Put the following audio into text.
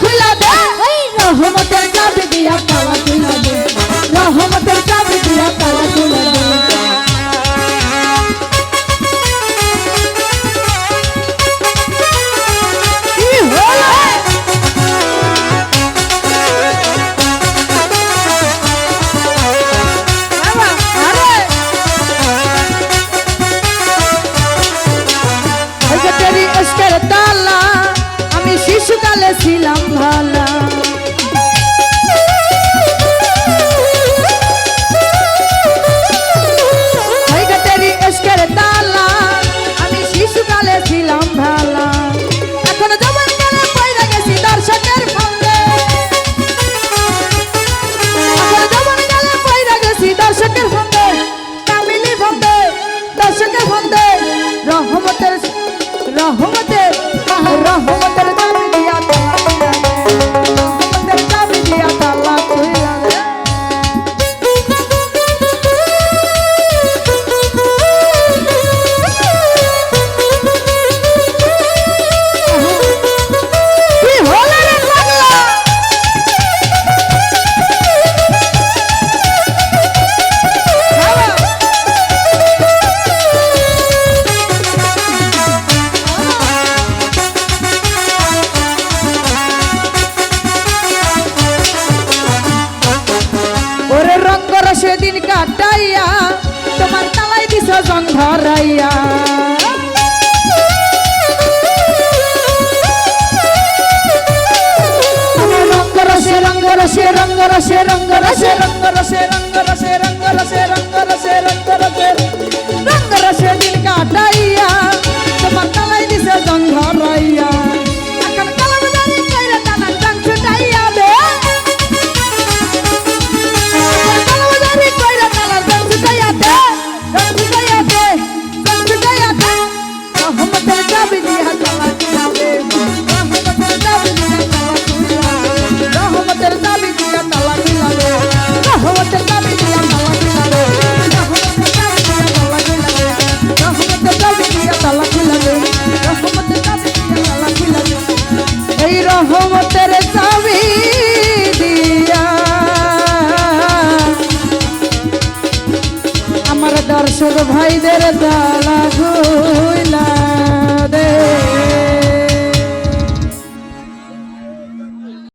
খুলা দে। রহমতের কাজ দিয়া পাওয়া খুলা দে। রহমত বলেছিলাম ভালা। দিন কাটাইয়া, তোমার তালাই দিছ জং ধরাইয়া। রসে, রঙ্গ রসে রঙ্গ রসে রঙ্গ রসে রঙ্গ রসে রঙ্গ রসে রঙ্গ রসে রঙ্গ রসে, রঙ্গ দর্শক ভাইদের দালা ঘুইলা দে।